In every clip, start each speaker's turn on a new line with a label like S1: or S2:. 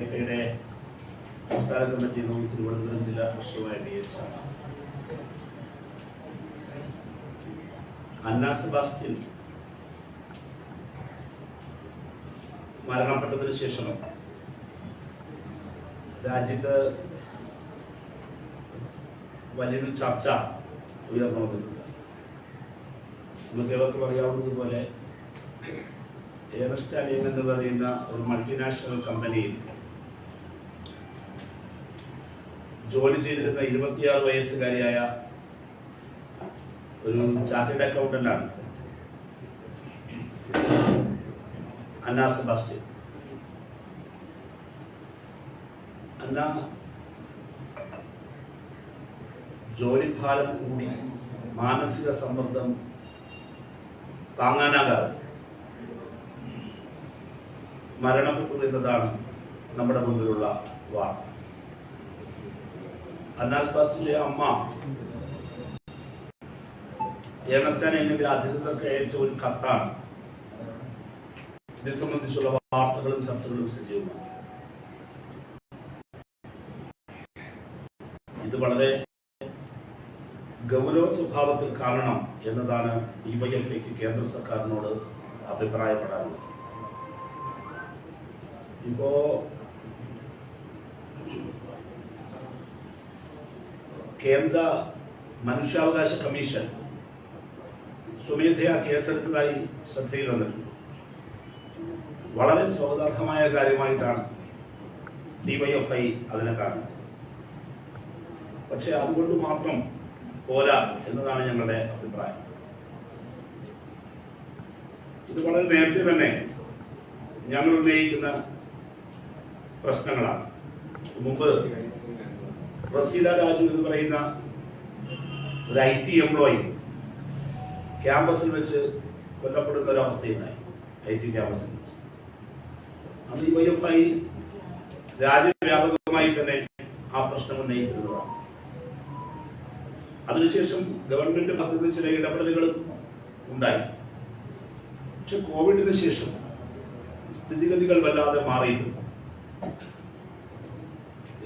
S1: യുടെ സംസ്ഥാന കമ്മിറ്റി യോഗം തിരുവനന്തപുരം ജില്ലാ പ്രസിഡന്റുമായ ഡി എസ് സെബാസ്റ്റ്യൻ മരണപ്പെട്ടതിന് ശേഷം രാജ്യത്ത് വലിയൊരു ചർച്ച ഉയർന്നു വന്നിട്ടുണ്ട്. നമുക്ക് ഏവർക്കും അറിയാവുന്നതുപോലെ ഏവർസ്റ്റ് സ്റ്റാലിയൻ എന്ന് പറയുന്ന ഒരു മൾട്ടിനാഷണൽ കമ്പനിയിൽ ജോലി ചെയ്തിരുന്ന ഇരുപത്തിയാറ് വയസ്സുകാരിയായ ഒരു ചാർട്ടേഡ് അക്കൗണ്ടന്റ് ആണ് അന്ന സെബാസ്റ്റ്യൻ. അന്ന ജോലിഭാരം കൂടി മാനസിക സമ്മർദ്ദം താങ്ങാനാകാതെ മരണപ്പെട്ടു എന്നതാണ് നമ്മുടെ മുന്നിലുള്ള വാർത്ത. അന്നാസ് ബാസ്റ്റിന്റെ അമ്മ. ഏണസ്റ്റാൻ എന്നതിന്റെ അധികൃതർക്ക് അയച്ച ഒരു കത്താണ്. ഇത് സംബന്ധിച്ചുള്ള വാർത്തകളും ചർച്ചകളും സജീവമാണ്. ഇത് വളരെ ഗൗരവ സ്വഭാവത്തിൽ കാണണം എന്നതാണ് ഡിവൈഎഫ്ഐക്ക് കേന്ദ്ര സർക്കാരിനോട് അഭിപ്രായപ്പെടാനുള്ളത്. ഇപ്പോ കേന്ദ്ര മനുഷ്യാവകാശ കമ്മീഷൻ സ്വമേധയാ കേസെടുത്തതായി ശ്രദ്ധയിൽ വന്നിട്ടുണ്ട് വളരെ സ്വാഗതാർഹമായ കാര്യമായിട്ടാണ് ഡിവൈഎഫ്ഐ അതിനെ കാണുന്നത്. പക്ഷെ അതുകൊണ്ട് മാത്രം പോരാ എന്നതാണ് ഞങ്ങളുടെ അഭിപ്രായം. ഇത് വളരെ നേരത്തെ തന്നെ ഞങ്ങൾ ഉന്നയിക്കുന്ന പ്രശ്നങ്ങളാണ്. മുമ്പ് റസീല രാജു എന്ന് പറയുന്ന ഒരു ഐ ടി എംപ്ലോയി ക്യാമ്പസിൽ വെച്ച് കൊല്ലപ്പെടുന്ന ഒരു അവസ്ഥയുണ്ടായി. ഐ ടി ക്യാമ്പസിൽ വെച്ച്. അന്ന് ഈ വൈഎഫ്ഐ രാജ്യവ്യാപകമായി തന്നെ ആ പ്രശ്നം ഉന്നയിച്ചിരുന്നതാണ്. അതിനുശേഷം ഗവൺമെന്റ് ഭാഗത്ത് ചില ഇടപെടലുകളും ഉണ്ടായി. പക്ഷെ കോവിഡിന് ശേഷം സ്ഥിതിഗതികൾ വല്ലാതെ മാറിയിട്ടുണ്ട്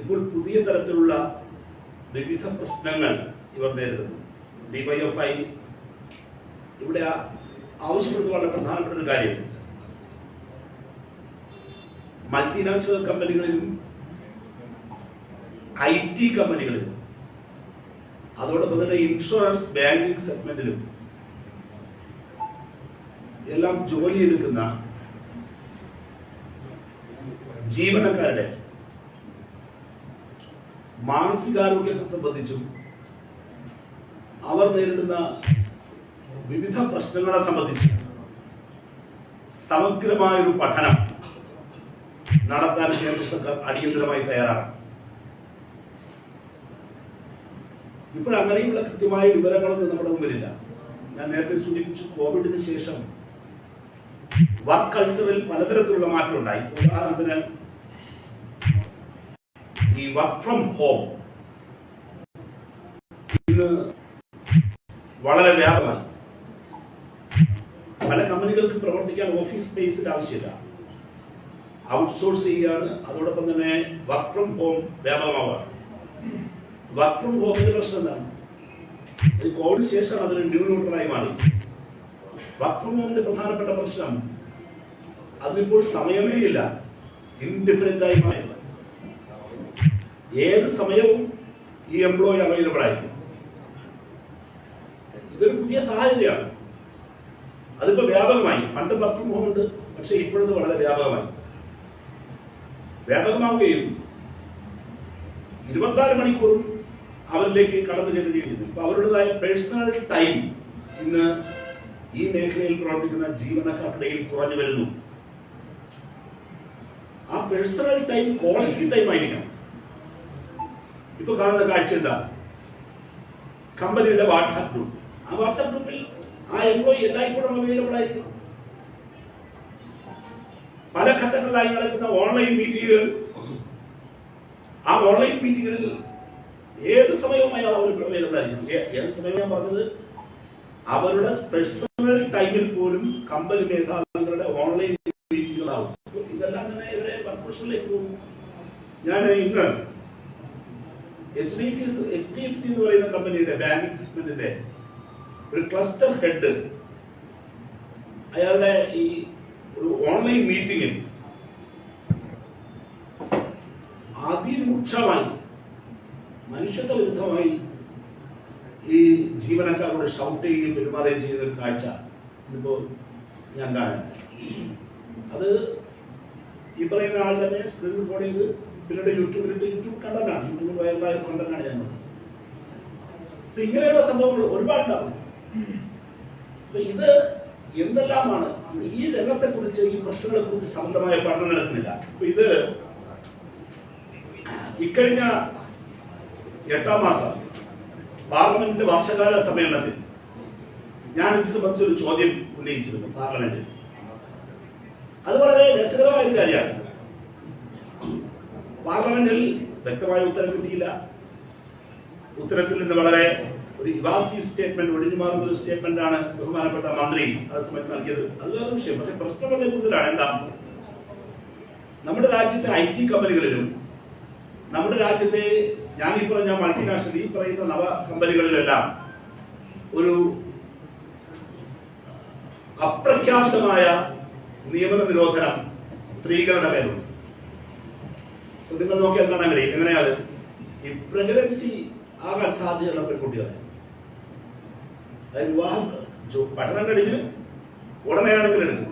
S1: ഇപ്പോൾ പുതിയ തരത്തിലുള്ള വിവിധ പ്രശ്നങ്ങൾ ഇവർ നേരിടുന്നു. ഡിവൈഎഫ്ഐ ഇവിടെ ആവശ്യപ്പെടുന്ന വളരെ പ്രധാനപ്പെട്ട ഒരു കാര്യം. മൾട്ടിനാഷണൽ കമ്പനികളിലും ഐ ടി കമ്പനികളിലും അതോടൊപ്പം തന്നെ ഇൻഷുറൻസ് ബാങ്കിങ് സെഗ്മെന്റിലും എല്ലാം ജോലി എടുക്കുന്ന ജീവനക്കാരുടെ മാനസികാരോഗ്യത്തെ സംബന്ധിച്ചും അവർ നേരിടുന്ന വിവിധ പ്രശ്നങ്ങളെ സംബന്ധിച്ചും സമഗ്രമായൊരു പഠനം നടത്താൻ കേന്ദ്ര സർക്കാർ അടിയന്തരമായി തയ്യാറാണ്. ഇപ്പോൾ അങ്ങനെയുള്ള കൃത്യമായ വിവരങ്ങളൊന്നും നമ്മുടെ മുമ്പിലില്ല. ഞാൻ നേരത്തെ സൂചിപ്പിച്ചു കോവിഡിന് ശേഷം വർക്ക് കൾച്ചറിൽ പലതരത്തിലുള്ള മാറ്റം ഉണ്ടായി ഉദാഹരണത്തിന് ഈ വർക്ക് ഫ്രം ഹോം ഇന്ന് വളരെ വ്യാപകമാണ്. പല കമ്പനികൾക്ക് പ്രവർത്തിക്കാൻ ഓഫീസ് സ്പേസിന്റെ ആവശ്യമില്ല. ഔട്ട്സോഴ്സ് ചെയ്യുകയാണ്. അതോടൊപ്പം തന്നെ വർക്ക് ഫ്രം ഹോം വ്യാപകമാവുകയാണ്. വർക്ക് ഫ്രം ഹോമിന്റെ പ്രശ്നം എന്താണ്? കോവിഡ് ശേഷം അതൊരു ന്യൂ ന്യൂട്രലായി മാറി. വർക്ക് ഫ്രം ഹോമിന്റെ പ്രധാനപ്പെട്ട പ്രശ്നം അതിനിപ്പോൾ സമയമേ ഇല്ല. ഇൻഡിഫറന്റ് ആയി ഏത് സമയവും ഈ എംപ്ലോയി അവൈലബിൾ ആയിരിക്കും. ഇതൊരു പുതിയ സാഹചര്യമാണ്. അതിപ്പോ വ്യാപകമായി. പണ്ട് വർക്ക് ഫ്രം ഹോം ഉണ്ട് പക്ഷെ ഇപ്പോഴത് വളരെ വ്യാപകമായി. വ്യാപകമാവുകയും ഇരുപത്തിനാല് മണിക്കൂറും അവരിലേക്ക് കടന്നു ചെല്ലുകയും ചെയ്തു. ഇപ്പൊ അവരുടേതായ പേഴ്സണൽ ടൈം ഇന്ന് ഈ മേഖലയിൽ പ്രവർത്തിക്കുന്ന ജീവനക്കാർക്കിടയിൽ കുറഞ്ഞു വരുന്നു. ആ പേഴ്സണൽ ടൈം ക്വാളിറ്റി ടൈം ആയിരിക്കണം. ഇപ്പൊ കാണുന്ന കാഴ്ച എന്താ? കമ്പനിയുടെ വാട്സാപ്പ് ഗ്രൂപ്പ് ആ വാട്സാപ്പ് ഗ്രൂപ്പിൽ ആ എംപ്ലോയി എല്ലായ്പ്പോഴും അവൈലബിൾ ആയിരിക്കും പല ഘട്ടങ്ങളിലായി നടക്കുന്ന ഓൺലൈൻ മീറ്റിങ്ങുകൾ ആ ഓൺലൈൻ മീറ്റിങ്ങുകളിൽ ഏത് സമയവും അയാൾ അവർ അവൈലബിൾ ആയിരിക്കും? ഏത് സമയം ഞാൻ പറഞ്ഞത്? അവരുടെ പേഴ്സണൽ ടൈമിൽ പോലും കമ്പനി മേധാവികളുടെ ഓൺലൈൻ മീറ്റിംഗുകളാവും ഇതെല്ലാം തന്നെ ഇവരെ വർക്ക്ഷോപ്പിലേക്ക് പോകും. ഞാൻ ഇന്ന് H D F H D F C എന്ന് പറയുന്ന കമ്പനിയുടെ ബാങ്കിങ് സെഗ്മെന്റിന്റെ ഒരു ക്ലസ്റ്റർ ഹെഡ് അയാളുടെ ഈ ഒരു ഓൺലൈൻ മീറ്റിംഗിൽ അതിരൂക്ഷമായി മനുഷ്യത്വ വിരുദ്ധമായി ഈ ജീവനക്കാരോട് ഷൗട്ട് ചെയ്യുകയും പെരുമാറുകയും ചെയ്യുന്ന ഒരു കാഴ്ച ഇതിപ്പോ ഞാൻ കാണുന്നത് അത് ഈ പറയുന്ന ആൾ തന്നെ സ്ക്രീൻ റെക്കോർഡ് ചെയ്ത് പിന്നീട് യൂട്യൂബിലിട്ട് യൂട്യൂബ് കണ്ടന്റാണ് യൂട്യൂബിൽ വൈറലായ കണ്ടന്റാണ് ഞാൻ അപ്പൊ ഇങ്ങനെയുള്ള സംഭവങ്ങൾ ഒരുപാടുണ്ടാവും. അപ്പൊ ഇത് എന്തെല്ലാമാണ്? ഈ രംഗത്തെ കുറിച്ച് ഈ പ്രശ്നങ്ങളെ കുറിച്ച് സമഗ്രമായ പഠനം നടക്കുന്നില്ല. അപ്പൊ ഇത് ഇക്കഴിഞ്ഞ എട്ടാം മാസം പാർലമെന്റ് വർഷകാല സമ്മേളനത്തിൽ ഞാൻ ഇത് സംബന്ധിച്ച് ഒരു ചോദ്യം ഉന്നയിച്ചിരുന്നു പാർലമെന്റിൽ. അത് വളരെ രസകരമായ ഒരു കാര്യമാണ്. പാർലമെന്റിൽ വ്യക്തമായ ഉത്തരം കിട്ടിയില്ല. ഉത്തരത്തിൽ നിന്ന് വളരെ ഒരു ഇവാസീവ് സ്റ്റേറ്റ്മെന്റ് ഒഴിഞ്ഞു മാറുന്ന ഒരു സ്റ്റേറ്റ്മെന്റ് ആണ് ബഹുമാനപ്പെട്ട മന്ത്രി അത് സമയത്ത് നൽകിയത്. അത് വിഷയം. പക്ഷെ പ്രശ്നം കൂടുതലാണ് എന്താ? നമ്മുടെ രാജ്യത്തെ ഐ ടി കമ്പനികളിലും നമ്മുടെ രാജ്യത്തെ ഞാൻ ഈ പറഞ്ഞ മൾട്ടിനാഷണൽ ഈ പറയുന്ന നവ കമ്പനികളിലെല്ലാം ഒരു അപ്രഖ്യാപിതമായ നിയമന നിരോധനം സ്ത്രീകളുടെ മേലുണ്ട്. നിങ്ങൾ നോക്കിയാൽ കാണാൻ കഴിയും എങ്ങനെയാണ്? ഈ പ്രഗ്നൻസി ആകാൻ സാധ്യതയുള്ള പെൺകുട്ടികളെ. അതായത് വിവാഹം പഠനം കഴിഞ്ഞ് ഉടനെയാണെങ്കിൽ എടുക്കും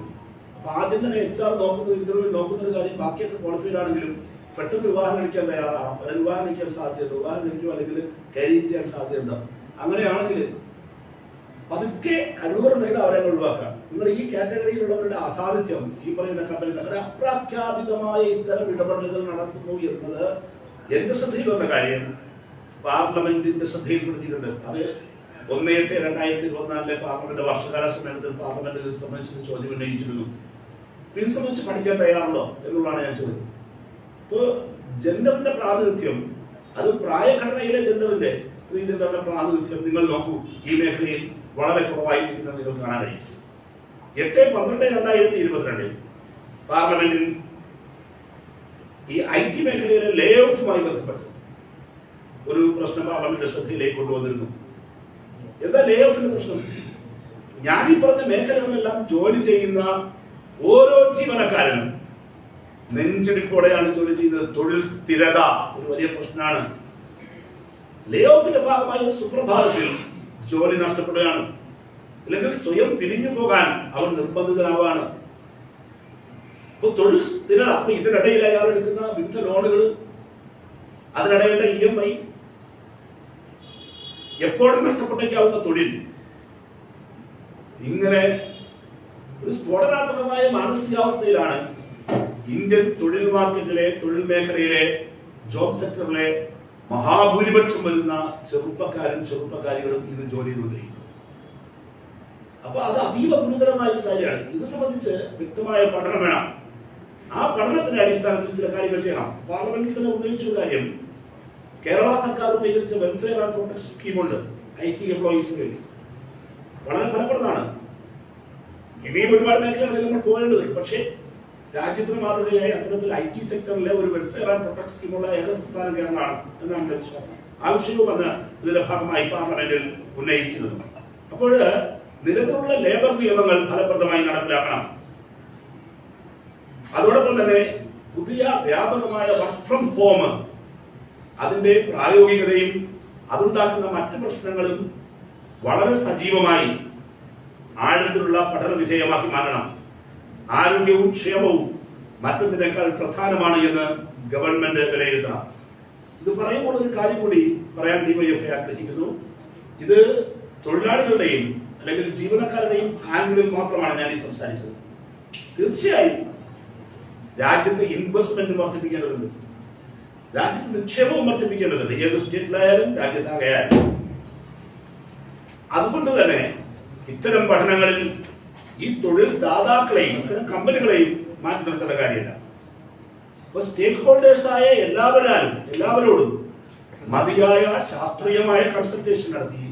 S1: അപ്പൊ ആദ്യം തന്നെ എച്ച് ആർ നോക്കുന്ന ഇന്റർവ്യൂ നോക്കുന്ന ഒരു കാര്യം ബാക്കിയൊക്കെ ക്വാളിഫൈഡ് ആണെങ്കിലും പെട്ടെന്ന് വിവാഹം കഴിക്കാൻ തയ്യാറാണ് അതായത് വിവാഹം കഴിക്കാൻ സാധ്യത വിവാഹം കഴിക്കും അല്ലെങ്കിൽ കരിയർ ചെയ്യാൻ സാധ്യത അങ്ങനെയാണെങ്കിൽ പതുക്കെ കഴിവുകളുണ്ടെങ്കിൽ അവരെ ഒഴിവാക്കാം നിങ്ങൾ ഈ കാറ്റഗറിയിലുള്ളവരുടെ അസാന്നിധ്യം ഈ പറയുന്ന കമ്പനി അങ്ങനെ അപ്രഖ്യാപിതമായ ഇത്തരം ഇടപെടലുകൾ നടത്തുന്നു എന്നത് എന്റെ ശ്രദ്ധയിൽ വന്ന കാര്യം. പാർലമെന്റിന്റെ ശ്രദ്ധയിൽപ്പെടുത്തിയിട്ടുണ്ട്. അത് ഒന്ന് എട്ട് രണ്ടായിരത്തി ഇരുപത്തിനാലിലെ പാർലമെന്റ് വർഷകാല സമ്മേളനത്തിൽ പാർലമെന്റ് സംബന്ധിച്ച് ചോദ്യം ഉന്നയിച്ചിരുന്നു. ഇത് സംബന്ധിച്ച് പഠിക്കാൻ തയ്യാറുണ്ടോ എന്നുള്ളതാണ് ഞാൻ ചോദിച്ചത്. ഇപ്പോ ജെൻഡറിന്റെ പ്രാതിനിധ്യം അത് പ്രായഘടനയിലെ ജെൻഡറിന്റെ സ്ത്രീ ജെൻഡറിന്റെ പ്രാതിനിധ്യം നിങ്ങൾ നോക്കൂ ഈ മേഖലയിൽ. വളരെ കുറവായിരിക്കുന്നത് നിങ്ങൾ കാണാൻ കഴിയും എട്ട് പന്ത്രണ്ട് രണ്ടായിരത്തി ഇരുപത്തിരണ്ടിൽ പാർലമെന്റിൽ ഈ ഐ ടി മേഖലയിലെ ലേ ഓഫുമായി ബന്ധപ്പെട്ട് ഒരു പ്രശ്നം പാർലമെന്റ് ശ്രദ്ധയിലേക്ക് കൊണ്ടുവന്നിരുന്നു. എന്താ ലേ ഓഫിന്റെ പ്രശ്നം? ഞാൻ ഈ പറഞ്ഞ മേഖലകളിലെല്ലാം ജോലി ചെയ്യുന്ന ഓരോ ജീവനക്കാരനും നെഞ്ചെടുപ്പോടെയാണ് ജോലി ചെയ്യുന്നത്. തൊഴിൽ സ്ഥിരത ഒരു വലിയ പ്രശ്നമാണ്. ലേ ഓഫിന്റെ ഭാഗമായി സുപ്രഭാതത്തിൽ ജോലി നഷ്ടപ്പെടുകയാണ്. അല്ലെങ്കിൽ സ്വയം പിരിഞ്ഞു പോകാൻ അവർ നിർബന്ധിതനാവാണ് അപ്പൊ തൊഴിൽ സ്ഥിരത അപ്പൊ ഇതിനിടയിൽ അയാൾ എടുക്കുന്ന വിവിധ ലോണുകൾ അതിനിടയിലെ ഇ എം ഐ എപ്പോഴും നഷ്ടപ്പെട്ടേക്കാവുന്ന തൊഴിൽ. ഇങ്ങനെ ഒരു സ്ഫോടനാത്മകമായ മാനസികാവസ്ഥയിലാണ് ഇന്ത്യൻ തൊഴിൽ മാർക്കറ്റിലെ തൊഴിൽ മേഖലയിലെ ജോബ് സെക്ടറിലെ മഹാഭൂരിപക്ഷം വരുന്ന ചെറുപ്പക്കാരും ചെറുപ്പക്കാരികളും ഇന്ന് ജോലി ചെയ്തുകൊണ്ടിരിക്കുന്നു. അപ്പൊ അത് അതീവ ഗുരുതരമായ ഒരു കാര്യമാണ്. ഇത് സംബന്ധിച്ച് വ്യക്തമായ പഠനം വേണം. ആ പഠനത്തിന്റെ അടിസ്ഥാനത്തിൽ ചില കാര്യങ്ങൾ ചെയ്യണം. പാർലമെന്റിൽ തന്നെ ഉന്നയിച്ച കാര്യം കേരള സർക്കാർ ഉപയോഗിച്ച വെൽഫെയർ ആൻഡ് പ്രൊട്ടക്ഷൻ സ്കീമുണ്ട് ഐ ടി എംപ്ലോയീസിന് വേണ്ടി. വളരെ ഫലപ്രദമാണ്. ഇനിയും ഒരുപാട് മേഖലകളിൽ നമ്മൾ പോകേണ്ടത് പക്ഷേ രാജ്യത്തിന് മാതൃകയായി അത്തരത്തിൽ ഐ ടി സെക്ടറിലെ ഒരു വെൽഫെയർ ആൻഡ് പ്രൊട്ടക്ട് സ്കീമുള്ള ഏക സംസ്ഥാന കേരളമാണ് എന്നാണ് എന്റെ വിശ്വാസം. ആവശ്യവും അത് ഇതിന്റെ ഭാഗമായി പാർലമെന്റിൽ ഉന്നയിച്ചിരുന്നു. അപ്പോൾ നിലവിലുള്ള ലേബർ നിയമങ്ങൾ ഫലപ്രദമായി നടപ്പിലാക്കണം. അതോടൊപ്പം തന്നെ പുതിയ വ്യാപകമായ വർക്ക് ഫ്രം ഹോം അതിന്റെ പ്രായോഗികതയും അതുണ്ടാക്കുന്ന മറ്റു പ്രശ്നങ്ങളും വളരെ സജീവമായി ആഴത്തിലുള്ള പഠന വിധേയമാക്കി മാറ്റണം. ആരോഗ്യവും ക്ഷേമവും മറ്റൊന്നിനേക്കാൾ പ്രധാനമാണ് എന്ന് ഗവൺമെന്റ് വിലയിരുത്തണം ഇത് പറയുമ്പോൾ ഒരു കാര്യം കൂടി പറയാൻ ഡിവൈഎഫ്ഐ ആഗ്രഹിക്കുന്നു. ഇത് തൊഴിലാളികളുടെയും അല്ലെങ്കിൽ ജീവനക്കാരുടെയും ആംഗിളിൽ മാത്രമാണ് ഞാൻ ഈ സംസാരിച്ചത്. തീർച്ചയായും രാജ്യത്ത് ഇൻവെസ്റ്റ്മെന്റ് വർദ്ധിപ്പിക്കേണ്ടതുണ്ട്. രാജ്യത്ത് നിക്ഷേപവും വർദ്ധിപ്പിക്കേണ്ടതുണ്ട്. ഏത് സ്റ്റേറ്റിലായാലും രാജ്യത്താകയാലും. അതുകൊണ്ട് തന്നെ ഇത്തരം പഠനങ്ങളിൽ ഈ തൊഴിൽ ദാതാക്കളെയും ഇത്തരം കമ്പനികളെയും മാറ്റി നിർത്തേണ്ട കാര്യമില്ല. അപ്പൊ സ്റ്റേക്ക് ഹോൾഡേഴ്സ് ആയ എല്ലാവരും എല്ലാവരോടും മതിയായ ശാസ്ത്രീയമായ കൺസൾട്ടേഷൻ നടത്തി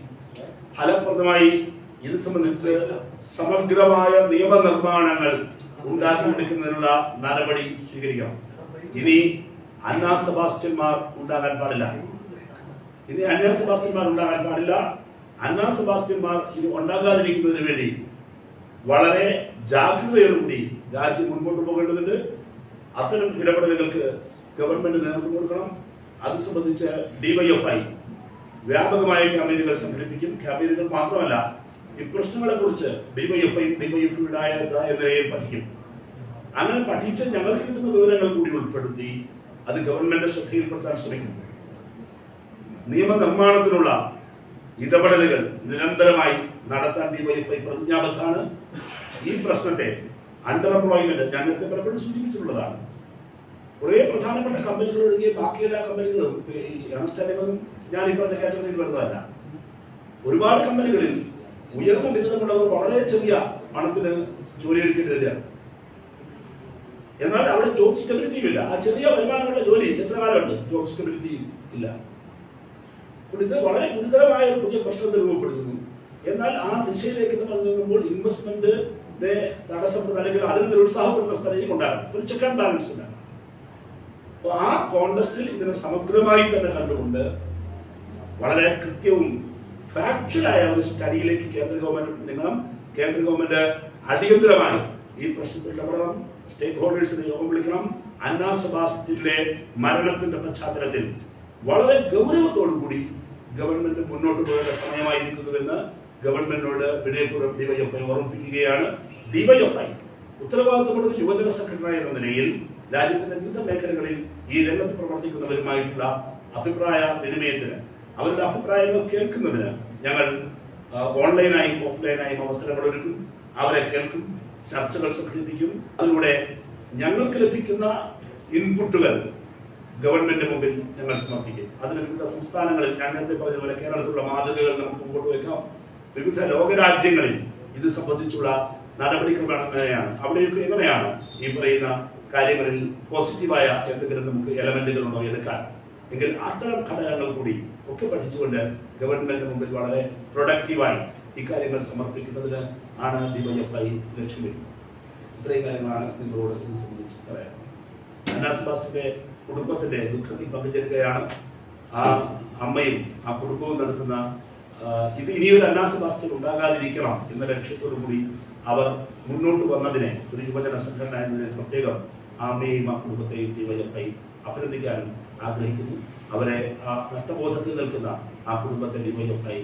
S1: ഫലപ്രദമായി ഇത് സംബന്ധിച്ച് സമഗ്രമായ നിയമനിർമ്മാണങ്ങൾ ഉണ്ടാക്കിയെടുക്കുന്നതിനുള്ള നടപടി സ്വീകരിക്കണം. ഇനി അന്നാ സെബാസ്റ്റ്യന്മാർ ഉണ്ടാകാൻ പാടില്ല. ഇനി അന്നാ സെബാസ്റ്റ്യന്മാർ ഉണ്ടാകാൻ പാടില്ല. അന്നാ സെബാസ്റ്റ്യന്മാർ ഇത് ഉണ്ടാകാതിരിക്കുന്നതിന് വേണ്ടി വളരെ ജാഗ്രതയോടുകൂടി രാജ്യം മുൻപോട്ട് പോകേണ്ടതുണ്ട്. അത്തരം ഇടപെടലുകൾക്ക് ഗവൺമെന്റ് നേതൃത്വം കൊടുക്കണം. അത് സംബന്ധിച്ച് ഡിവൈഎഫ്ഐ വ്യാപകമായ ക്യാമ്പയിനുകൾ സംഘടിപ്പിക്കും. ക്യാമ്പയിനുകൾ മാത്രമല്ല ഈ പ്രശ്നങ്ങളെ കുറിച്ച് ഡിവൈഎഫ്ഐ ഡിവൈഎഫ്ഐയുടേതായ നിലയിൽ പഠിക്കും. അങ്ങനെ പഠിച്ച് ഞങ്ങൾക്ക് കിട്ടുന്ന വിവരങ്ങൾ കൂടി ഉൾപ്പെടുത്തി അത് ഗവൺമെന്റ് ശ്രദ്ധയിൽപ്പെടുത്താൻ ശ്രമിക്കും. നിയമനിർമ്മാണത്തിനുള്ള ഇടപെടലുകൾ നിരന്തരമായി നടത്താൻ ഡിവൈഎഫ്ഐ പ്രതിജ്ഞാബദ്ധാണ് ഈ പ്രശ്നത്തെ അണ്ടർ എംപ്ലോയ്മെന്റ് ഞാൻ നേരത്തെ പലപ്പോഴും സൂചിപ്പിച്ചിട്ടുള്ളതാണ്. കുറേ പ്രധാനപ്പെട്ട കമ്പനികൾ ഒഴികെ ബാക്കി എല്ലാ കമ്പനികളും ഞാൻ ഈ പറഞ്ഞ കാറ്റഗറിയിൽ വരുന്നതല്ല. ഒരുപാട് കമ്പനികളിൽ ഉയർന്ന ബിരുദമുള്ളവർ വളരെ ചെറിയ പണത്തിന് ജോലി എടുക്കേണ്ടി വരികയാണ് എന്നാൽ അവിടെ ജോബ് സ്റ്റെബിലിറ്റിയും ഇല്ല. ആ ചെറിയ വരുമാനമുള്ള ജോലി എത്ര കാലമുണ്ട്? ജോബ് സ്റ്റെബിലിറ്റി ഇല്ല. ഇത് വളരെ ഗുരുതരമായ ഒരു പുതിയ പ്രശ്നത്തിൽ രൂപപ്പെടുത്തുന്നു. എന്നാൽ ആ ദിശയിലേക്ക് നമ്മൾ നീങ്ങുമ്പോൾ ഇൻവെസ്റ്റ്മെന്റ് തടസ്സപ്പെടുന്ന അല്ലെങ്കിൽ അതിന് നിരുത്സാഹപ്പെടുന്ന സ്ഥലയും ഉണ്ടാകും. ഒരു ചെക്ക് ആൻഡ് ബാലൻസ് ഉണ്ടാകും അപ്പോൾ ആ കോണ്ടസ്റ്റിൽ ഇതിനെ സമഗ്രമായി തന്നെ കണ്ടുകൊണ്ട് വളരെ കൃത്യവും ഫാക്ച്വലായ ഒരു സ്റ്റഡിയിലേക്ക് കേന്ദ്ര ഗവൺമെന്റ് നീങ്ങണം കേന്ദ്ര ഗവൺമെന്റ് അടിയന്തരമായി ഈ പ്രശ്നത്തിൽ ഇടപെടണം. സ്റ്റേക്ക് ഹോൾഡേഴ്സിനെ യോഗം വിളിക്കണം. അന്നാ സബാസ്റ്റിന്റെ മരണത്തിന്റെ പശ്ചാത്തലത്തിൽ വളരെ ഗൗരവത്തോടു കൂടി ഗവൺമെന്റ് മുന്നോട്ട് പോകേണ്ട സമയമായിരിക്കുന്നുവെന്ന് ഗവൺമെന്റിനോട് വിനയപൂർവം ഡിവൈഎഫ്ഐ ഓർമ്മിപ്പിക്കുകയാണ്. ഡിവൈഎഫ്ഐ ഉത്തരവാദിത്തമുള്ള യുവജന സെക്രട്ടറി എന്ന നിലയിൽ രാജ്യത്തിന്റെ വിവിധ മേഖലകളിൽ ഈ രംഗത്ത് പ്രവർത്തിക്കുന്നവരുമായിട്ടുള്ള അഭിപ്രായ വിനിമയത്തിന് അവരുടെ അഭിപ്രായങ്ങൾ കേൾക്കുന്നതിന് ഞങ്ങൾ ഓൺലൈനായും ഓഫ്ലൈനായും അവസരങ്ങൾ ഒരുക്കും. അവരെ കേൾക്കും ചർച്ചകൾ സംഘടിപ്പിക്കും. അതിലൂടെ ഞങ്ങൾക്ക് ലഭിക്കുന്ന ഇൻപുട്ടുകൾ ഗവൺമെന്റ് മുമ്പിൽ ഞങ്ങൾ സമർപ്പിക്കും. അതിന് വിവിധ സംസ്ഥാനങ്ങളിൽ ഞാൻ നേരത്തെ പറഞ്ഞതുപോലെ കേരളത്തിലുള്ള മാതൃകകൾ നമുക്ക് മുമ്പോട്ട് വയ്ക്കാം. വിവിധ ലോകരാജ്യങ്ങളിൽ ഇത് സംബന്ധിച്ചുള്ള നടപടിക്രമം എങ്ങനെയാണ്? അവിടെയൊക്കെ എങ്ങനെയാണ് ഈ പറയുന്ന കാര്യങ്ങളിൽ പോസിറ്റീവായ എന്തെങ്കിലും നമുക്ക് എലമെന്റുകൾ ഉണ്ടോ എടുക്കാൻ? എങ്കിൽ അത്തരം ഘടകങ്ങൾ കൂടി ഒക്കെ പഠിച്ചുകൊണ്ട് ഗവൺമെന്റിന് മുമ്പിൽ വളരെ പ്രൊഡക്റ്റീവായി ഇക്കാര്യങ്ങൾ സമർപ്പിക്കുന്നതിന് ആണ് ഡിവൈഎഫ്ഐ ലക്ഷ്യം വെക്കുന്നത്. ഇത്രയും കാര്യങ്ങളാണ് നിങ്ങളോട് ഇത് സംബന്ധിച്ച് പറയാം കുടുംബത്തിന്റെ ദുഃഖത്തിൽ പങ്കുചേരുകയാണ് ആ അമ്മയും ആ കുടുംബവും നടത്തുന്ന ഇത് ഇനിയൊരു അനാസ് ബാസ്റ്റിൽ ഉണ്ടാകാതിരിക്കണം എന്ന ലക്ഷ്യത്തോടു കൂടി അവർ മുന്നോട്ട് വന്നതിനെ ഒരു യുവജന സംഘടന എന്നതിനെ പ്രത്യേകം ആ അമ്മയെയും ആ കുടുംബത്തെയും ഡിവൈഎഫ്ഐ അഭിനന്ദിക്കാനും ആഗ്രഹിക്കുന്നു. അവരെ ആ നഷ്ടബോധത്തിൽ നിൽക്കുന്ന ആ കുടുംബത്തെ ഡിവൈഎഫ്ഐ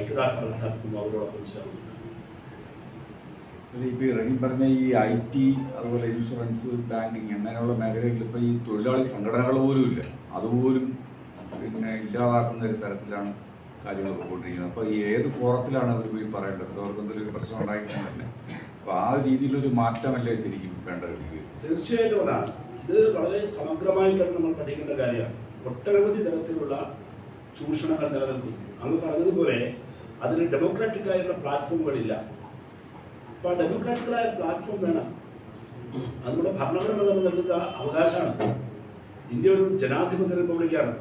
S1: ഐക്യദാർഢ്യം പ്രഖ്യാപിക്കുന്നു. അവരോടൊപ്പം ചേർന്നു.
S2: ഇപ്പോൾ ഈ റഹീം പറഞ്ഞ ഈ ഐ ടി അതുപോലെ ഇൻഷുറൻസ് ബാങ്കിങ് അങ്ങനെയുള്ള മേഖലകളിൽ ഇപ്പോൾ ഈ തൊഴിലാളി സംഘടനകൾ പോലും ഇല്ല. അതുപോലും പിന്നെ ഇല്ലാതാക്കുന്ന ഒരു തരത്തിലാണ് കാര്യങ്ങൾ പോയിക്കൊണ്ടിരിക്കുന്നത്. അപ്പൊ ഈ ഏത് ഫോറത്തിലാണ് അവർ പോയി പറയേണ്ടത്? അവർക്ക് എന്തെങ്കിലും പ്രശ്നം ഉണ്ടായിട്ടുണ്ടെങ്കിൽ അപ്പോൾ ആ രീതിയിലൊരു മാറ്റമല്ലേ ശരിക്കും വേണ്ടത്
S1: തീർച്ചയായിട്ടും അതാണ്. ഇത് വളരെ സമഗ്രമായിട്ടാണ് നമ്മൾ പഠിക്കേണ്ട കാര്യമാണ്. ഒട്ടനവധി തരത്തിലുള്ള ചൂഷണങ്ങൾ നിലനിൽക്കുന്നു അങ്ങ് പറഞ്ഞതുപോലെ അതിന് ഡെമോക്രാറ്റിക് ആയിട്ടുള്ള പ്ലാറ്റ്ഫോമുകളില്ല. അപ്പൊ ആ ഡെമോക്രാറ്റിക്കലായ പ്ലാറ്റ്ഫോം വേണം. അതിലൂടെ ഭരണഘടന നിലനിൽക്കുന്ന അവകാശമാണ്. ഇന്ത്യ ഒരു ജനാധിപത്യ റിപ്പബ്ലിക്കാണ്.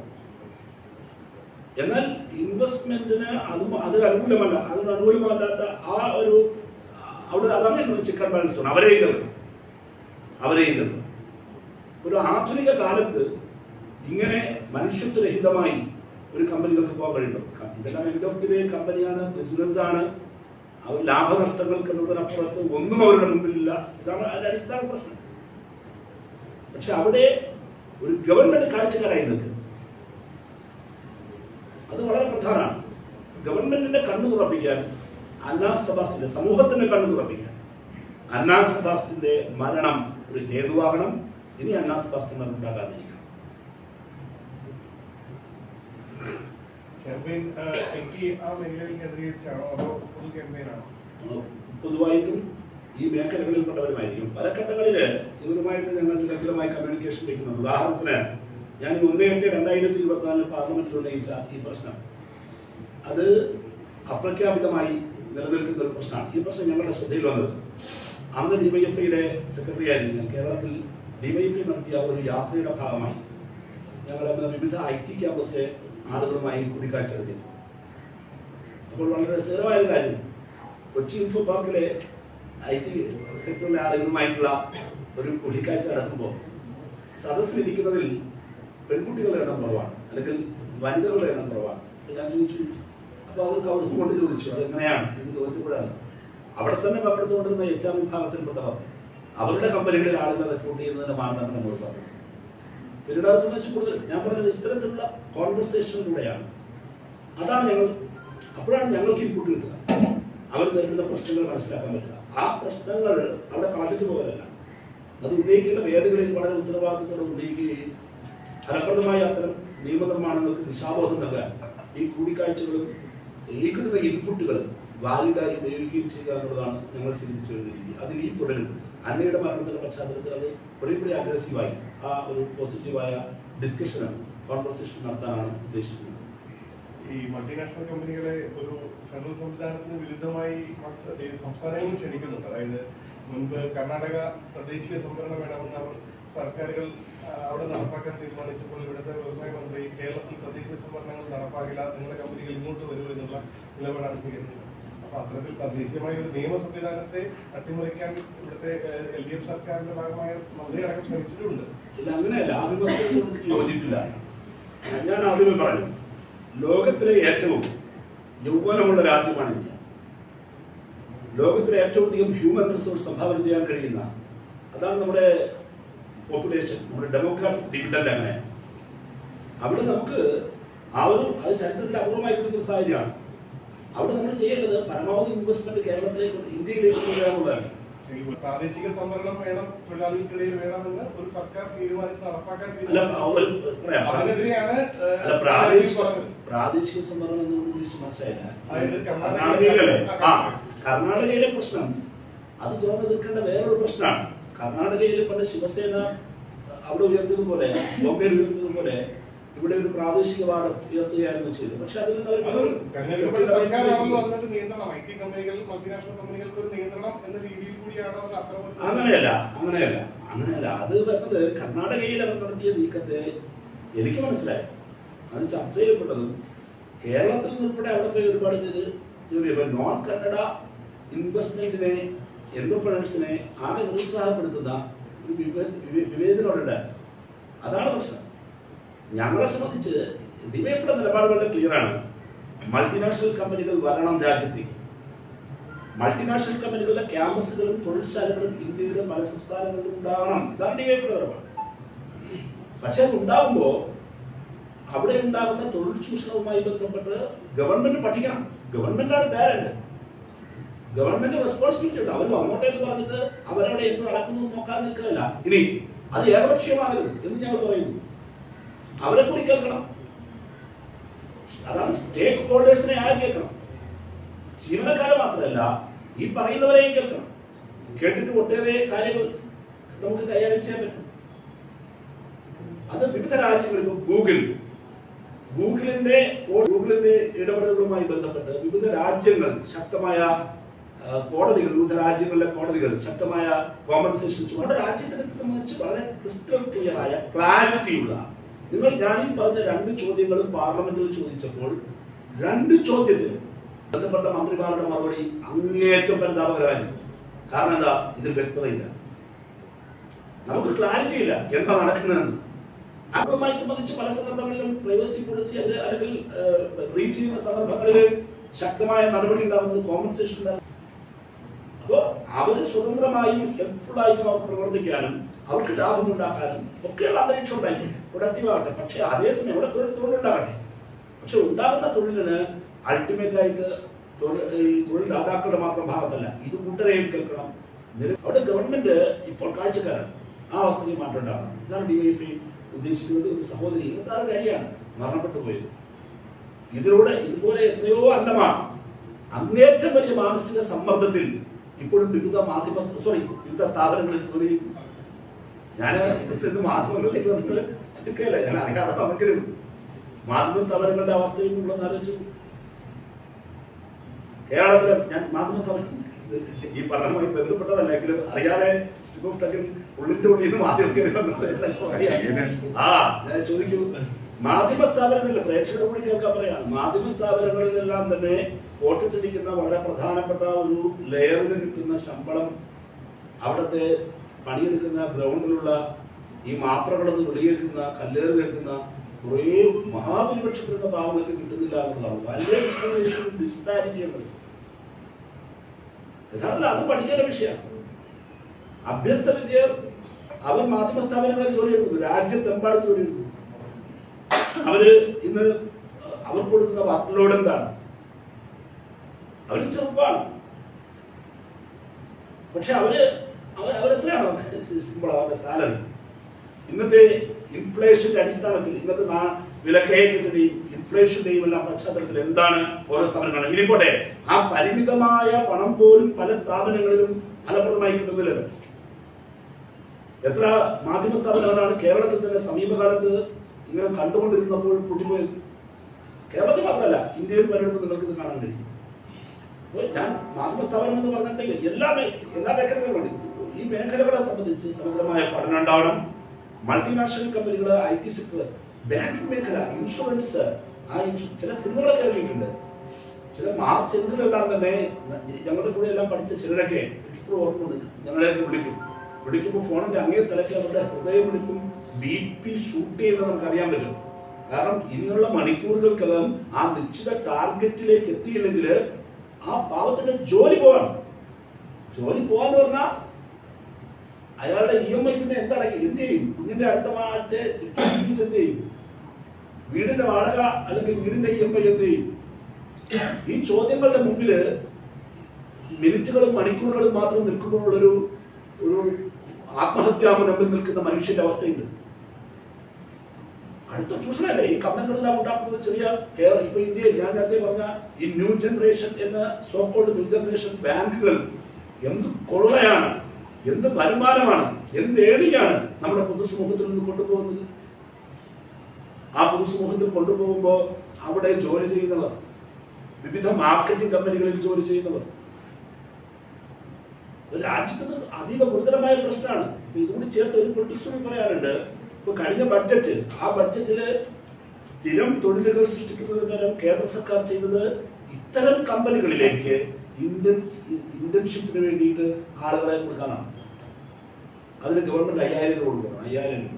S1: എന്നാൽ ഇൻവെസ്റ്റ്മെന്റിന് അതും അതിന് അനുകൂലമല്ല. അതിന് അനുകൂലമല്ലാത്ത ആ ഒരു അവിടെ അതാണ് ചിക്കൻ ബാലൻസ് ആണ് അവരെയും അവരെയും ഒരു ആധുനിക കാലത്ത് ഇങ്ങനെ മനുഷ്യത്വരഹിതമായി ഒരു കമ്പനികൾക്ക് പോകാൻ കഴിയുന്നു ഇതെല്ലാം എൻഡ് ഓഫ് ദി ഡേ കമ്പനിയാണ് ബിസിനസ് ആണ്. അവർ ലാഭനഷ്ടങ്ങൾക്ക് എന്നതിനപ്പുറത്ത് ഒന്നും അവരുടെ മുമ്പിലില്ല. ഇതാണ് അതിന്റെ അടിസ്ഥാന പ്രശ്നം. പക്ഷെ അവിടെ ഒരു ഗവൺമെന്റ് കാഴ്ചക്കാരായി നിൽക്കും അത് വളരെ പ്രധാനമാണ്. ഗവൺമെന്റിന്റെ കണ്ണു തുറപ്പിക്കാൻ അന്നാസ് സബാസിന്റെ സമൂഹത്തിന്റെ കണ്ണു തുറപ്പിക്കാൻ. അന്നാസ് സബാസിന്റെ മരണം ഒരു ഹേതുവാകണം. ഇനി അന്നാസ് സെബാസ്റ്റിൻ മരണം ഉണ്ടാകാതിരിക്കണം പൊതുവായിട്ടും ഈ മേഖലകളിൽപ്പെട്ടവരുമായിരിക്കും. പല ഘട്ടങ്ങളിൽ ഇവരുമായിട്ട് ഞങ്ങൾ നിരന്തരമായി കമ്മ്യൂണിക്കേഷൻ വയ്ക്കുന്നുണ്ട് ഉദാഹരണത്തിന് ഞാൻ മുമ്പേ എട്ട് രണ്ടായിരത്തി ഇരുപത്തിനാലിൽ പാർലമെന്റിൽ ഉന്നയിച്ച ഈ പ്രശ്നം അത് അപ്രഖ്യാപിതമായി നിലനിൽക്കുന്ന ഒരു പ്രശ്നമാണ്. ഈ പ്രശ്നം ഞങ്ങളുടെ ശ്രദ്ധയിൽ വന്നത്. അന്ന് ഡിവൈഎഫ്ഐയുടെ സെക്രട്ടറി ആയിരുന്നു കേരളത്തിൽ ഡിവൈഎഫ്ഐ നടത്തിയ ഒരു യാത്രയുടെ ഭാഗമായി ഞങ്ങൾ വിവിധ ഐ ടി ക്യാമ്പസിലെ ആളുകളുമായി കൂടിക്കാഴ്ച നടത്തി. അപ്പോൾ വളരെ രസകരമായ ഒരു കാര്യം കൊച്ചി ഇൻഫോ പാർക്കിലെ ഐ ടി സെക്ടറിലെ ആളുകളുമായിട്ടുള്ള ഒരു കൂടിക്കാഴ്ച നടക്കുമ്പോൾ സദസ്സിലിരിക്കുന്നതിൽ പെൺകുട്ടികളുടെ എണ്ണം കുറവാണ്. അല്ലെങ്കിൽ വനിതകളുടെ എണ്ണം കുറവാണ്. ഞാൻ ചോദിച്ചു. അപ്പൊ അവർക്ക് അവർക്ക് കൊണ്ട് ചോദിച്ചു. അത് എങ്ങനെയാണ്? എന്ന് ചോദിച്ചപ്പോഴാണ്. അവിടെ തന്നെ പങ്കെടുത്തുകൊണ്ടിരുന്ന എച്ച് ആർ വിഭാഗത്തിൽപ്പെട്ടവർ അവരുടെ കമ്പനികളിൽ ആളുകളെ റിക്രൂട്ട് ചെയ്യുന്നതിന് മാനദണ്ഡം നമ്മൾ പറഞ്ഞു പിന്നീട് സംബന്ധിച്ച് കൂടുതൽ ഞാൻ പറഞ്ഞത് ഇത്തരത്തിലുള്ള കോൺവെർസേഷനിലൂടെയാണ് അതാണ് ഞങ്ങൾ അപ്പോഴാണ് ഞങ്ങൾക്ക് ഇൻപുട്ട് കിട്ടുക. അവർ നേരിടുന്ന പ്രശ്നങ്ങൾ മനസ്സിലാക്കാൻ പറ്റുക. ആ പ്രശ്നങ്ങൾ അവിടെ കളഞ്ഞിട്ട് പോകലല്ല അത് ഉന്നയിക്കേണ്ട വേദികളിൽ വളരെ ഉത്തരവാദിത്തത്തോടെ ഉന്നയിക്കുകയും ഫലപ്രദമായ അത്തരം നിയമനിർമ്മാണങ്ങൾക്ക് ദിശാബോധം നൽകാൻ ഈ കൂടിക്കാഴ്ചകളും ലഭിക്കുന്ന ഇൻപുട്ടുകൾ വാലിഡായി ഉപയോഗിക്കുകയും ചെയ്യുക എന്നുള്ളതാണ് ഞങ്ങൾ ചിന്തിച്ചു വരുന്ന രീതി. അതിൽ ഈ തുടരും. അന്നയുടെ മരണത്തിന്റെ പശ്ചാത്തലത്തിൽ അത് കുറെ കൂടി അഗ്രസീവായി ആ ഒരു പോസിറ്റീവായ ഡിസ്കഷനും കോൺവെർസേഷൻ നടത്താനാണ് ഉദ്ദേശിക്കുന്നത്.
S3: ഈ മൾട്ടിനാഷണൽ കമ്പനികളെ ഒരു ഫെഡറൽ സംവിധാനത്തിന് വിരുദ്ധമായി സംസ്ഥാനങ്ങൾ ക്ഷണിക്കുന്നുണ്ട്. അതായത് മുൻപ് കർണാടക തദ്ദേശീയ സംവരണം വേണമെന്ന് അവർ സർക്കാരുകൾ അവിടെ നടപ്പാക്കാൻ തീരുമാനിച്ചപ്പോൾ ഇവിടുത്തെ വ്യവസായ മന്ത്രി കേരളത്തിൽ തദ്ദേശീയ സംവരണങ്ങൾ നടപ്പാക്കില്ല നിങ്ങളുടെ കമ്പനികൾ ഇങ്ങോട്ട് വരൂ എന്നുള്ള നിലപാടാണ് സ്വീകരിച്ചത്. അപ്പൊ അത്തരത്തിൽ തദ്ദേശീയമായ ഒരു നിയമ സംവിധാനത്തെ അട്ടിമറിക്കാൻ ഇവിടുത്തെ എൽ ഡി എഫ് സർക്കാരിന്റെ ഭാഗമായ മന്ത്രി അടക്കം ശ്രമിച്ചിട്ടുണ്ട്.
S1: ഞാൻ ആദ്യമേ പറഞ്ഞു. ലോകത്തിലെ ഏറ്റവും യൗവനമുള്ള രാജ്യമാണ് ഇന്ത്യ ലോകത്തിലെ ഏറ്റവും അധികം ഹ്യൂമൻ റിസോഴ്സ് സംഭാവന ചെയ്യാൻ കഴിയുന്ന അതാണ് നമ്മുടെ പോപ്പുലേഷൻ നമ്മുടെ ഡെമോഗ്രാഫിക് ഡിവിഡൻഡ് അങ്ങനെ അവിടെ നമുക്ക് ആ ഒരു അത് ചരിത്രത്തിൽ അപൂർവമായി കിട്ടുന്ന സാഹചര്യമാണ്. അവിടെ നമ്മൾ ചെയ്യേണ്ടത് പരമാവധി ഇൻവെസ്റ്റ്മെന്റ് കേരളത്തിലേക്ക് ഇന്ത്യയിലേക്ക് കൊണ്ടുവരാനുള്ളതാണ്
S3: പ്രാദേശിക സംവരണം വേണം തൊഴിലാളികൾക്കിടയിൽ വേണമെന്ന് ഒരു സർക്കാർ തീരുമാനിച്ച് നടപ്പാക്കാൻ
S1: പ്രാദേശിക സംവരണം എന്ന് ഉദ്ദേശിച്ച് മനസ്സിലായില്ല. കർണാടകയിലെ പ്രശ്നം. അത് തുറന്നു നിൽക്കേണ്ട വേറൊരു പ്രശ്നമാണ്. കർണാടകയിൽ പല ശിവസേന അവിടെ ഉയർത്തിയതുപോലെ ബോംബെയിൽ ഉയർത്തിയതുപോലെ ഇവിടെ ഒരു പ്രാദേശിക വാർഡ് ഉയർത്തുകയായിരുന്നു ചെയ്തു പക്ഷെ അതിൽ നിന്ന് അങ്ങനെയല്ല അങ്ങനെയല്ല അങ്ങനെയല്ല. അത് വരുന്നത് കർണാടകയിൽ അവർ നടത്തിയ നീക്കത്തെ എനിക്ക് മനസ്സിലായി. അത് ചർച്ച ചെയ്യപ്പെട്ടതും കേരളത്തിൽ നിന്നുൾപ്പെടെ അവിടെ പോയി ഒരുപാട് പേര് നോൺ കന്നഡ ഇൻവെസ്റ്റ്മെന്റിനെ എന്റർപ്രണേഴ്സിനെ ആകെ നിരുത്സാഹപ്പെടുത്തുന്ന ഒരു വിവേ- വിവേ- വിവേചനമുണ്ട്. അതാണ് പ്രശ്നം. ഞങ്ങളെ സംബന്ധിച്ച് ഡിവൈഫിയുടെ നിലപാട് വളരെ ക്ലിയറാണ് മൾട്ടിനാഷണൽ കമ്പനികൾ വരണം രാജ്യത്തേക്ക് മൾട്ടിനാഷണൽ കമ്പനികളുടെ ക്യാമ്പസുകളും തൊഴിൽശാലകളും ഇന്ത്യയുടെ പല സംസ്ഥാനങ്ങളിലും ഉണ്ടാകണം ഇതാണ് ഡിവൈഫിയുടെ നിലപാട്. പക്ഷെ അത് ഉണ്ടാകുമ്പോൾ അവിടെ ഉണ്ടാകുന്ന തൊഴിൽ ചൂഷണവുമായി ബന്ധപ്പെട്ട് ഗവൺമെന്റ് പഠിക്കണം. ഗവൺമെന്റാണ് പാരന്റ് ഗവൺമെന്റ് റെസ്പോൺസിബിലിറ്റി ഉണ്ട്. അവർ അങ്ങോട്ടേക്ക് പറഞ്ഞിട്ട് അവരവിടെ എന്ത് നടക്കുന്നു നോക്കാൻ നിൽക്കുകയല്ല. ഇനി അത് ഏകപക്ഷീയമാകരുത് എന്ന് ഞങ്ങൾ പറയുന്നു. അവരെ കൂടി കേൾക്കണം. അതാണ് സ്റ്റേക്ക് ഹോൾഡേഴ്സിനെ ആരും കേൾക്കണം? ജീവനക്കാരെ മാത്രമല്ല ഈ പറയുന്നവരെയും കേൾക്കണം. കേട്ടിട്ട് ഒട്ടേറെ കാര്യങ്ങൾ നമുക്ക് കൈകാര്യം ചെയ്യാൻ പറ്റും. അത് വിവിധ രാജ്യങ്ങളിൽ ഗൂഗിൾ ഗൂഗിളിന്റെ ഗൂഗിളിന്റെ ഇടപെടലുകളുമായി ബന്ധപ്പെട്ട് വിവിധ രാജ്യങ്ങൾ ശക്തമായ കോടതികൾ വിവിധ രാജ്യങ്ങളിലെ കോടതികൾ ശക്തമായ കോമ്പൻസേഷൻ നമ്മുടെ രാജ്യത്തിനെ സംബന്ധിച്ച് വളരെ ക്രിസ്റ്റൽ ക്ലിയർ ആയ ക്ലാരിറ്റിയുള്ള നിങ്ങൾ ഈ പറഞ്ഞ രണ്ട് ചോദ്യങ്ങളും പാർലമെന്റിൽ ചോദിച്ചപ്പോൾ രണ്ട് ചോദ്യത്തിനും ബന്ധപ്പെട്ട മന്ത്രിമാരുടെ മറുപടി അങ്ങേയറ്റം പരിതാപകരമായിരുന്നു കാരണം എന്താ? ഇതിൽ വ്യക്തതയില്ല. നമുക്ക് ക്ലാരിറ്റി ഇല്ല എന്താ നടക്കുന്നതെന്ന്. അതുമായി സംബന്ധിച്ച് പല സന്ദർഭങ്ങളിലും പ്രൈവസി പോളിസി അത് അല്ലെങ്കിൽ റീച്ച് ചെയ്യുന്ന സന്ദർഭങ്ങളിൽ ശക്തമായ നടപടി ഉണ്ടാകുന്നത് കോമ്പൻസേഷൻ ഉണ്ടാകും അവർ സ്വതന്ത്രമായും ഹെൽപ്ഫുൾ അവർ പ്രവർത്തിക്കാനും അവർക്ക് ലാഭം ഉണ്ടാക്കാനും ഒക്കെയുള്ള അന്തരീക്ഷം ഉണ്ടായിരിക്കും. പ്രൊഡക്റ്റീവ് ആകട്ടെ പക്ഷെ അതേസമയം ഇവിടെ തൊഴിലുണ്ടാകട്ടെ. പക്ഷെ ഉണ്ടാകുന്ന തൊഴിലിന് അൾട്ടിമേറ്റ് ആയിട്ട് ഈ തൊഴിൽ ദാതാക്കളുടെ മാത്രം ഭാഗത്തല്ല. ഇത് കൂട്ടരെയും കേൾക്കണം. അവിടെ ഗവൺമെന്റ് ഇപ്പോൾ കാഴ്ചക്കാരാണ്. ആ അവസ്ഥയിൽ മാറ്റം ഉണ്ടാകണം. ഇതാണ് ഡി വൈ പി ഉദ്ദേശിക്കുന്നത്. ഒരു സഹോദരി ഇരുപത്താറ് കാര്യമാണ്. മരണപ്പെട്ടു പോയത് ഇതിലൂടെ ഇതുപോലെ എത്രയോ അന്നമാണ് അങ്ങേറ്റം വലിയ മാനസിക സമ്മർദ്ദത്തിൽ ഇപ്പോഴും വിവിധ മാധ്യമ സോറി വിവിധ സ്ഥാപനങ്ങളിൽ ചെയ്യുന്നു. ഞാൻ മാധ്യമങ്ങളിലേക്ക് വന്നിട്ട് ചിന്തിക്കുകയല്ല? ഞാൻ അറിയാതെ നമുക്കൊരു മാധ്യമ സ്ഥാപനങ്ങളുടെ അവസ്ഥയിൽ നിന്നുള്ളത് ആലോചിച്ചു. കേരളത്തിലെ ഞാൻ മാധ്യമ സ്ഥാപനം ഈ പഠനവുമായി ബന്ധപ്പെട്ടതല്ലെങ്കിലും അറിയാതെ സ്റ്റിപ്പ് ഓഫ് ഉള്ളിന്റെ ഉള്ളിൽ നിന്ന് മാധ്യമ ആ ഞാൻ ചോദിക്കൂ. മാധ്യമ സ്ഥാപനങ്ങളിൽ പ്രേക്ഷകർ കൂടി കേൾക്കാൻ പറയാം മാധ്യമ സ്ഥാപനങ്ങളിലെല്ലാം തന്നെ കോട്ടിട്ടിരിക്കുന്ന വളരെ പ്രധാനപ്പെട്ട ഒരു ലെയറിന് കിട്ടുന്ന ശമ്പളം അവിടുത്തെ പണിയെടുക്കുന്ന ഗ്രൗണ്ടിലുള്ള ഈ മാപ്രകളെന്ന് വെളിയേൽക്കുന്ന കല്ലേറ് കേൾക്കുന്ന കുറേ മഹാഭൂരിപക്ഷം ഭാവങ്ങൾക്ക് കിട്ടുന്നില്ല എന്നുള്ളതാണ്. വലിയ ഡിസ്പാരിറ്റി എന്നുള്ളത് യഥാർത്ഥത്തിൽ അത് പഠിക്കേണ്ട വിഷയമാണ്. അഭ്യസ്ത വിദ്യർ അവർ മാധ്യമ സ്ഥാപനങ്ങളിൽ ജോലി ചെയ്യുന്നു. രാജ്യത്തെമ്പാടും ജോലി ചെയ്യുന്നു. അവർ ഇന്ന് അവർ കൊടുക്കുന്ന വർക്ക് എന്താണ്? അവർ ചെറുപ്പമാണ് പക്ഷെ അവർ അവർ അവരെത്രയാണ് അവരുടെ സാലറി ഇന്നത്തെ ഇൻഫ്ലേഷന്റെ അടിസ്ഥാനത്തിൽ ഇന്നത്തെ വിലക്കയറ്റത്തിന്റെയും ഇൻഫ്ലേഷന്റെയും എല്ലാം പശ്ചാത്തലത്തിൽ എന്താണ് ഓരോ സ്ഥാപനങ്ങളും ഇനി പോട്ടെ ആ പരിമിതമായ പണം പോലും പല സ്ഥാപനങ്ങളിലും ഫലപ്രദമായി കിട്ടുന്നില്ല. എത്ര മാധ്യമ സ്ഥാപനങ്ങളാണ് കേരളത്തിൽ തന്നെ സമീപകാലത്ത് ഇങ്ങനെ കണ്ടുകൊണ്ടിരുന്നപ്പോൾ പുതുമയിൽ കേരളത്തിൽ മാത്രമല്ല ഇന്ത്യയിൽ പലയിടത്തും നിങ്ങൾക്ക് ഇത് കാണാൻ കഴിയും. ഞാൻ മാധ്യമ സ്ഥാപനം എന്ന് പറഞ്ഞിട്ടുണ്ടെങ്കിൽ എല്ലാ എല്ലാ മേഖലകളുണ്ട് ഈ മേഖലകളെ സംബന്ധിച്ച് സമഗ്രമായ പഠനം ഉണ്ടാവണം മൾട്ടിനാഷണൽ കമ്പനികൾ ഐ ടി സെക്ടർ ബാങ്കിങ് മേഖല ഇൻഷുറൻസ് ആ ചില സിനിമകളൊക്കെ ഇറങ്ങിയിട്ടുണ്ട് ചില മാർച്ച് സിനിമകളെല്ലാം തന്നെ ഞങ്ങളുടെ കൂടെ എല്ലാം പഠിച്ച ചിലരൊക്കെ ഇപ്പോഴും ഓർമ്മയുണ്ട് ഞങ്ങളെ വിളിക്കും. വിളിക്കുമ്പോൾ ഫോണിന്റെ അങ്ങേ തലയ്ക്ക് അവരുടെ ഹൃദയം വിളിക്കും. ബി പി ഷൂട്ട് ചെയ്ത് നമുക്ക് അറിയാൻ പറ്റും. കാരണം ഇനിയുള്ള മണിക്കൂറുകൾക്കകം ആ നിശ്ചിത ടാർഗറ്റിലേക്ക് എത്തിയില്ലെങ്കിൽ ആ പാവത്തിന്റെ ജോലി പോവാണ്. ജോലി പോവാന്ന് പറഞ്ഞാൽ അയാളുടെ ഇ എം ഐ പിന്നെ എന്തടക്കി? എന്ത് ചെയ്യും? കുഞ്ഞിന്റെ അടുത്ത ഫീസ് എന്ത് ചെയ്യും? വീടിന്റെ വാടക അല്ലെങ്കിൽ വീടിന്റെ ഇ എം ഐ എന്ത് ചെയ്യും? ഈ ചോദ്യങ്ങളുടെ മുമ്പിൽ മിനിറ്റുകളും മണിക്കൂറുകളും മാത്രം നിൽക്കുമ്പോഴുള്ളൊരു ഒരു ആത്മഹത്യാമുനമ്പിൽ നിൽക്കുന്ന മനുഷ്യന്റെ അവസ്ഥയുണ്ട്. അടുത്ത ചൂഷണല്ലേ? ഈ കമ്പനികളെല്ലാം ഉണ്ടാക്കുന്നത് ചെറിയ കേരള. ഇപ്പൊ ഇന്ത്യയിൽ ഞാൻ നേരത്തെ പറഞ്ഞ ഈ ന്യൂ ജനറേഷൻ എന്ന സോക്കോൾഡ് ന്യൂ ജനറേഷൻ ബാങ്കുകൾ എന്ത് കൊള്ളയാണ് എന്ത് വരുമാനമാണ് എന്ത് ഏണിയാണ് നമ്മുടെ പൊതുസമൂഹത്തിൽ നിന്ന് കൊണ്ടുപോകുന്നത്? ആ പൊതുസമൂഹത്തിൽ കൊണ്ടുപോകുമ്പോൾ അവിടെ ജോലി ചെയ്യുന്നവർ വിവിധ മാർക്കറ്റിംഗ് കമ്പനികളിൽ ജോലി ചെയ്യുന്നവർ രാജ്യത്ത് അതീവ ഗുരുതരമായ പ്രശ്നമാണ്. ഇതുകൂടി ചേർത്ത് ഒരു പൊളിറ്റിക്സ് കൂടി പറയാറുണ്ട്. ഇപ്പൊ കഴിഞ്ഞ ബഡ്ജറ്റ് ആ ബഡ്ജറ്റിൽ സ്ഥിരം തൊഴിലുകൾ സൃഷ്ടിക്കുന്നതിന് പകരം കേന്ദ്ര സർക്കാർ ചെയ്തത് ഇത്തരം കമ്പനികളിലേക്ക് ഇന്ത്യൻ ഇന്റേൺഷിപ്പിന് വേണ്ടിയിട്ട് ആളുകളെ കൊടുക്കാനാണ്. അതിന് ഗവൺമെന്റ് അയ്യായിരം രൂപ കൊടുക്കണം അയ്യായിരം രൂപ.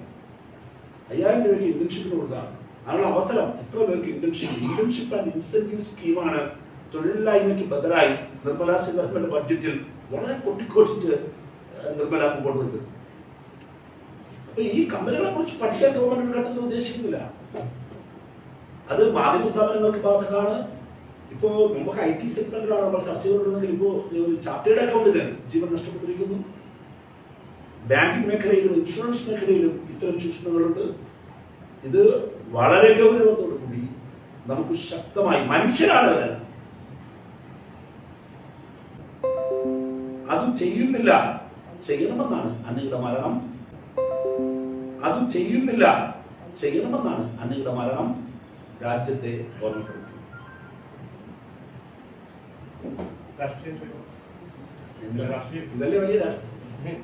S1: അയ്യായിരം രൂപയ്ക്ക് ഇന്റേൺഷിപ്പിന് കൊടുക്കാം. അതിനുള്ള അവസരം എത്ര പേർക്ക് ഇന്റേൺഷിപ്പ് ഇന്റേൺഷിപ്പ് ആൻഡ് ഇൻസെന്റീവ് സ്കീമാണ് തൊഴിലില്ലായ്മയ്ക്ക് ബദലായി നിർമ്മലാ സീതാരാമന്റെ ബഡ്ജറ്റിൽ വളരെ കൊട്ടിക്കോട്ടിച്ച് ഏഹ്, നിർമ്മല മുമ്പോട്ട് വെച്ചത് അപ്പൊ ഈ കമ്പനികളെ കുറിച്ച് പഠിക്കാൻ ഗവൺമെന്റ് കണ്ടെന്ന് ഉദ്ദേശിക്കുന്നില്ല. അത് മാധ്യമ സ്ഥാപനങ്ങൾക്ക് ബാധകമാണ്. ഇപ്പോ നമുക്ക് ഐ ടി സെക്ടറിലാണ് നമ്മൾ ചർച്ച ചെയ്തുകൊണ്ടിരുന്നെങ്കിൽ ഇപ്പോ ചാർട്ടേഡ് അക്കൗണ്ടിന് ജീവൻ നഷ്ടപ്പെട്ടിരിക്കുന്നു. ബാങ്കിംഗ് മേഖലയിലും ഇൻഷുറൻസ് മേഖലയിലും ഇത്തരം ചൂഷണങ്ങളുണ്ട് ഇത് വളരെ ഗൗരവത്തോടു കൂടി നമുക്ക് ശക്തമായി മനുഷ്യരാണ് ഇവരെല്ലാം അതും ചെയ്യുന്നില്ല. ചെയ്യണമെന്നാണ് അന്നയുടെ മരണം. അതും ചെയ്യുന്നില്ല. ചെയ്യണമെന്നാണ് അന്നയുടെ മരണം. രാജ്യത്തെ ഓർമ്മപ്പെടുത്തുന്നത്
S3: രാഷ്ട്രീയ
S1: ഇതല്ലേ വലിയ രാഷ്ട്രീയം?